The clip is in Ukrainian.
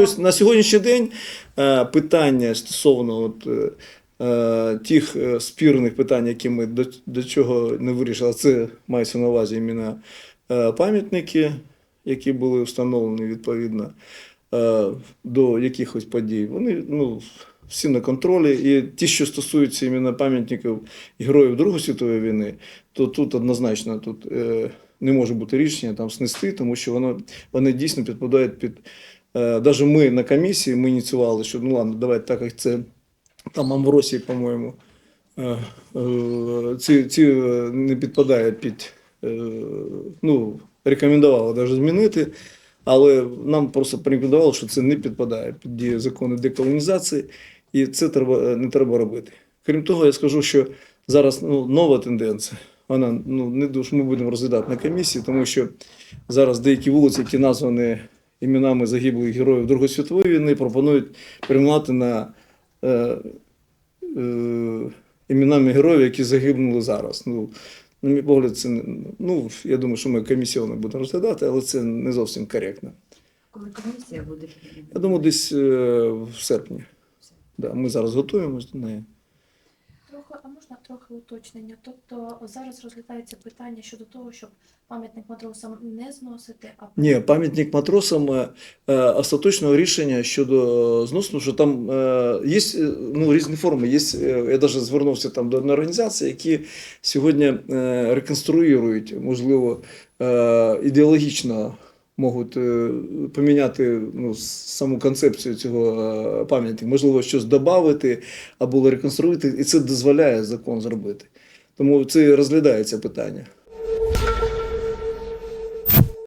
Тобто на сьогоднішній день е, питання стосовно от, е, е, тих спірних питань, які ми до, до чого не вирішили, це мається на увазі іменно е, пам'ятники, які були встановлені відповідно до якихось подій. Вони ну, всі на контролі. І ті, що стосуються іменно пам'ятників героїв Другої світової війни, то тут однозначно тут, не може бути рішення там снести, тому що воно, вони дійсно підпадають під. Е, Даже ми на комісії ми ініціювали, що ну ладно, давайте так як це там Амвросій, по-моєму, е, е, ці, ці не підпадає під, ну, рекомендували навіть змінити, але нам просто порекомендували, що це не підпадає під дію закону деколонізації, і це треба, не треба робити. Крім того, я скажу, що зараз ну, нова тенденція. Вона ну, не дуже ми будемо розглядати на комісії, тому що зараз деякі вулиці, які названі іменами загиблих героїв Другої світової війни, пропонують перейменувати на е, е, іменами героїв, які загинули зараз. Ну, на мій погляд, це ну, я думаю, що ми комісіоно будемо розглядати, але це не зовсім коректно. Коли комісія буде? Я думаю, десь е, в серпні. Да, ми зараз готуємося до неї. Трохи, а можна трохи уточнення? Тобто зараз розглядається питання щодо того, щоб пам'ятник матросам не зносити, а Ні, пам'ятник матросам е, е, остаточного рішення щодо зносу, що там е, є е, ну, різні форми. Є, е, я навіть звернувся там до одної організації, які сьогодні е, реконструюють, можливо, е, ідеологічно можуть е, поміняти ну, саму концепцію цього е, пам'ятника, можливо, щось додати або реконструювати, і це дозволяє закон зробити. Тому це розглядається питання.